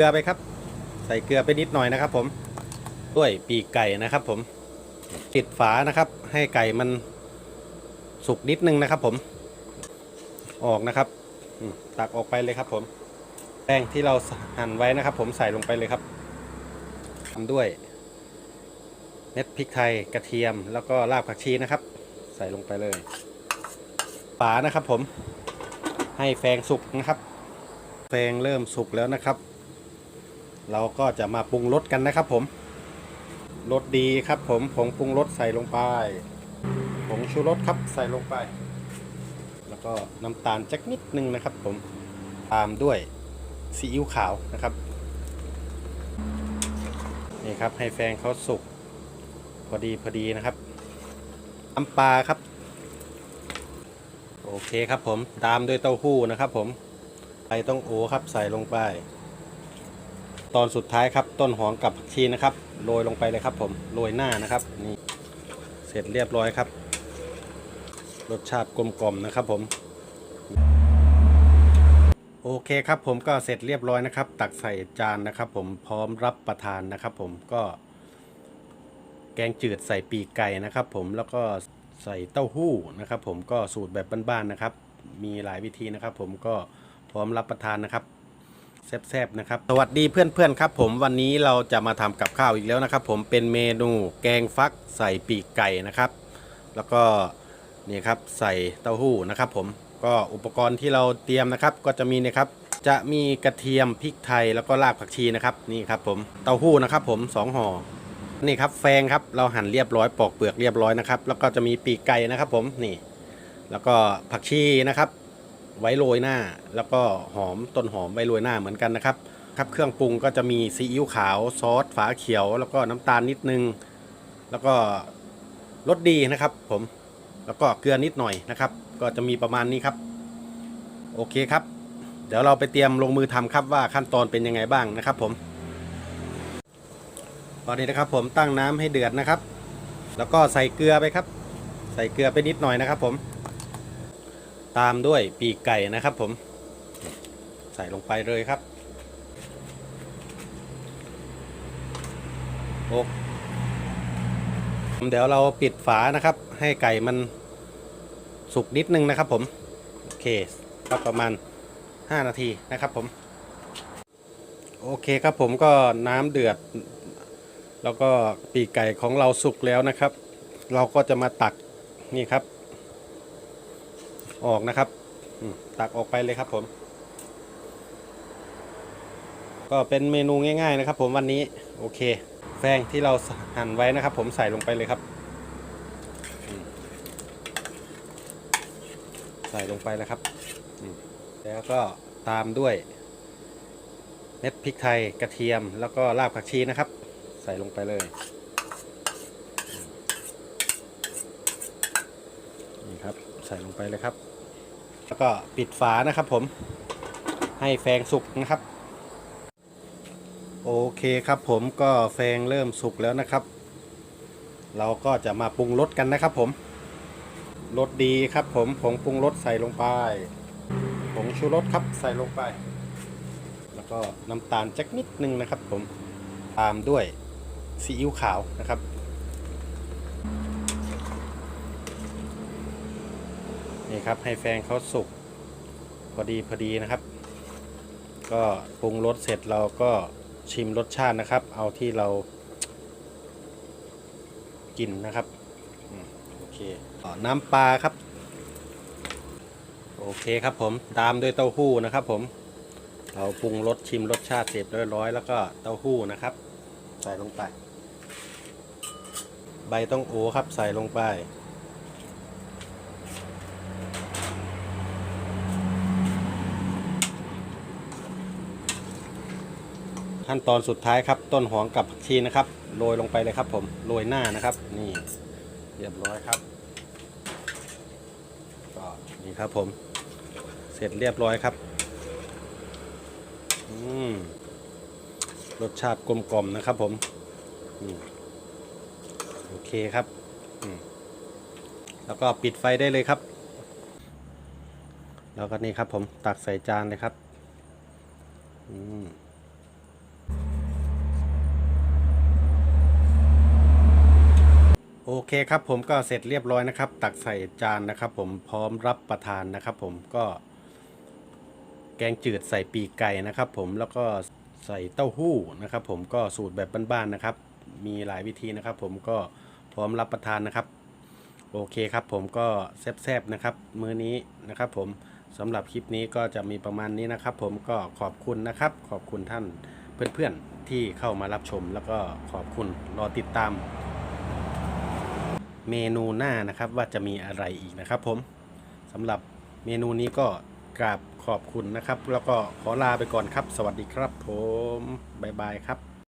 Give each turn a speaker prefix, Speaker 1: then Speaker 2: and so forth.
Speaker 1: เกลือไปครับ ใส่เกลือไปนิดหน่อยนะครับผมด้วยปีกไก่นะครับผมปิดฝานะครับ ให้ไก่มันสุกนิดนึงนะครับผม ออกนะครับตักออกไปเลยครับผมแป้งที่เราหั่นไว้นะครับ ผมใส่ลงไปเลยครับทำด้วย เม็ดพริกไทยกระเทียมแล้วก็รากผักชีนะครับ ใส่ลงไปเลยฝานะครับผมให้แฟงสุกนะครับ แฟงเริ่มสุกแล้วนะครับ เราก็จะมาปรุงรสกันนะครับผมรสดีครับผมผงปรุงรสใส่ลงไปผงชูรสครับใส่ลงไป แล้วก็น้ำตาลจักนิดนึงนะครับผมตามด้วยซีอิ๊วขาวนะครับนี่ครับให้แฟงเขาสุกพอดีพอดีนะครับน้ำปลาครับ โอเคครับผมตามด้วยเต้าหู้นะครับผมไปต้องโอครับใส่ลงไป ตอนสุดท้ายครับ ต้นหอมกับผักชีนะครับโรยลงไปเลยครับ ผมโรยหน้านะครับนี่เสร็จเรียบร้อยครับ รสชาติกลมกล่อมนะครับผม โอเคครับผมก็เสร็จเรียบร้อยนะครับ ตักใส่จานนะครับ ผมพร้อมรับประทานนะครับ ผมก็ แกงจืดใส่ปีกไก่นะครับ ผมแล้วก็ใส่เต้าหู้นะครับ ผมก็สูตรแบบบ้านๆนะครับ มีหลายวิธีนะครับ ผมก็พร้อมรับประทานนะครับ แซ่บๆนะครับ สวัสดีเพื่อนๆครับผมวันนี้เราจะมาทำกับข้าวอีกแล้วนะครับ ผมเป็นเมนูแกงฟักใส่ปีกไก่นะครับ แล้วก็นี่ครับใส่เต้าหู้นะครับ ผมก็อุปกรณ์ที่เราเตรียมนะครับ ก็จะมีนะครับจะมีกระเทียมพริกไทยแล้วก็รากผักชีนะครับนี่ครับผมเต้าหู้นะครับ ผมสองห่อนี่ครับแฟงครับเราหั่นเรียบร้อยปอกเปลือกเรียบร้อยนะครับ แล้วก็จะมีปีกไก่นะครับ ผมนี่ แล้วก็ผักชีนะครับ ไว้โรยหน้า แล้วก็หอมต้นหอมไว้โรยหน้าเหมือนกันนะครับครับเครื่องปรุงก็จะมีซีอิ๊วขาวซอสฝาเขียว แล้วก็น้ำตาลนิดนึง แล้วก็รสดีนะครับผมแล้วก็เกลือนิดหน่อยนะครับ ก็จะมีประมาณนี้ครับ โอเคครับ เดี๋ยวเราไปเตรียมลงมือทำครับว่าขั้นตอนเป็นยังไงบ้างนะครับ ผมตอนนี้นะครับผมตั้งน้ำให้เดือดนะครับ แล้วก็ใส่เกลือไปครับ ใส่เกลือไปนิดหน่อยนะครับผม ตามด้วยปีกไก่นะครับผม ใส่ลงไปเลยครับโอเดี๋ยวเราปิดฝานะครับ ให้ไก่มันสุกนิดนึงนะครับผม โอเคก็ประมาณ 5 นาทีนะครับผม โอเคครับผมก็น้ำเดือด แล้วก็ปีกไก่ของเราสุกแล้วนะครับ เราก็จะมาตักนี่ครับ ออกนะครับตักออกไปเลยครับผม ก็เป็นเมนูง่าย ๆ นะครับ ผมวันนี้โอเค แฟงที่เราหั่นไว้นะครับ ผมใส่ลงไปเลยครับ ใส่ลงไปแล้วครับแล้วก็ตามด้วย เม็ดพริกไทยกระเทียมแล้วก็รากผักชีนะครับ ใส่ลงไปเลยนี่ครับ ใส่ลงไปเลยครับ แล้วก็ปิดฝานะครับผมให้แฟงสุกนะครับ โอเคครับผมก็แฟงเริ่มสุกแล้วนะครับ เราก็จะมาปรุงรสกันนะครับผมรสดีครับผมผงปรุงรสใส่ลงไปผงชูรสครับใส่ลงไป แล้วก็น้ำตาลจักนิดนึงนะครับผมตามด้วยซีอิ๊วขาวนะครับ นี่ครับให้แฟงเขาสุกพอดีพอดีนะครับ ก็ปรุงรสเสร็จเราก็ชิมรสชาตินะครับ เอาที่เรากินนะครับโอเคน้ำปลาครับ โอเคครับผมตามด้วยเต้าหู้นะครับ ผม เราปรุงรสชิมรสชาติเสร็จเรียบร้อยแล้วก็เต้าหู้นะครับ ใส่ลงไป ใบต้องโอครับใส่ลงไป ขั้นตอนสุดท้ายครับ ต้นหอมกับผักชีนะครับโรยลงไปเลยครับ ผมโรยหน้านะครับ นี่เรียบร้อยครับก็นี่ครับผม เสร็จเรียบร้อยครับอืมรสชาติกลมกล่อมนะครับ ผมอโอเคครับแล้วก็ปิดไฟได้เลยครับ แล้วก็นี่ครับผมตักใส่จานเลยครับ อืม เคครับผมก็เสร็จเรียบร้อยนะครับ ตักใส่จานนะครับผมพร้อมรับประทานนะครับผมก็ แกงจืดใส่ปีกไก่นะครับผมแล้วก็ใส่เต้าหู้นะครับผมก็สูตรแบบบ้านๆนะครับ มีหลายวิธีนะครับ ผมก็พร้อมรับประทานนะครับ โอเคครับผมก็แซ่บๆนะครับ มื้อนี้นะครับผมสำหรับคลิปนี้ก็จะมีประมาณนี้นะครับ ผมก็ขอบคุณนะครับ ขอบคุณท่านเพื่อนๆที่เข้ามารับชม แล้วก็ขอบคุณรอติดตาม เมนูหน้านะครับว่าจะมีอะไรอีกนะครับผมสำหรับเมนูนี้ก็กราบขอบคุณนะครับ แล้วก็ขอลาไปก่อนครับ สวัสดีครับผม บ๊ายบายครับ